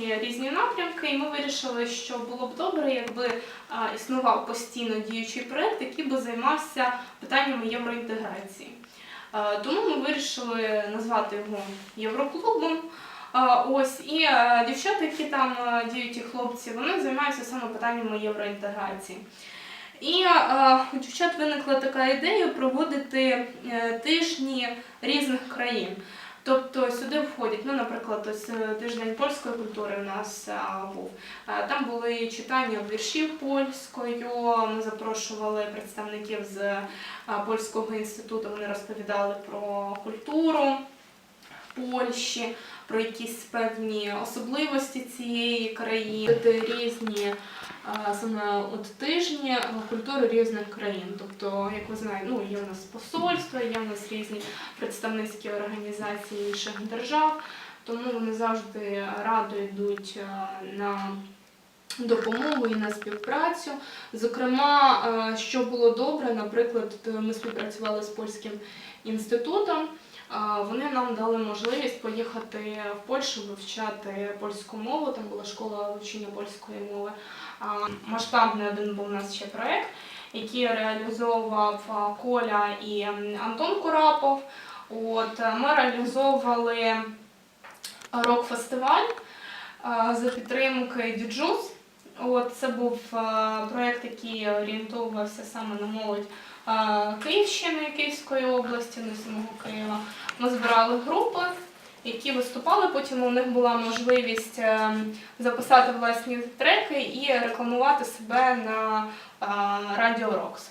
класні різні напрямки, і ми вирішили, що було б добре, якби існував постійно діючий проект, який би займався питаннями євроінтеграції. Тому ми вирішили назвати його Євроклубом. Ось і дівчата, які там діють і хлопці, вони займаються саме питаннями євроінтеграції. І у дівчат виникла така ідея проводити е, тижні різних країн. Тобто сюди входять, ну, наприклад, ось е, тиждень польської культури в нас е, був. Е, Там були читання віршів польською. Ми запрошували представників з польського інституту. Вони розповідали про культуру Польщі, про якісь певні особливості цієї країни, Це різні саме от тижні культури різних країн. Тобто, як ви знаєте, ну є у нас посольства, є у нас різні представницькі організації інших держав, тому вони завжди радо йдуть на допомогу і на співпрацю. Зокрема, е, що було добре, наприклад, ми співпрацювали з польським інститутом. Вони нам дали можливість поїхати в Польщу вивчати польську мову. Там була школа вивчення польської мови. Масштабний один був у нас ще проект, який реалізовував Коля і Антон Курапов. От ми реалізовували рок-фестиваль за підтримки Діджус. От це був проект, проєкт, який орієнтовувався саме на молодь е, Київщини, Київської області, не самого Києва. Ми збирали групи, які виступали. Потім у них була можливість е, записати власні треки і рекламувати себе на е, Радіо Рокс.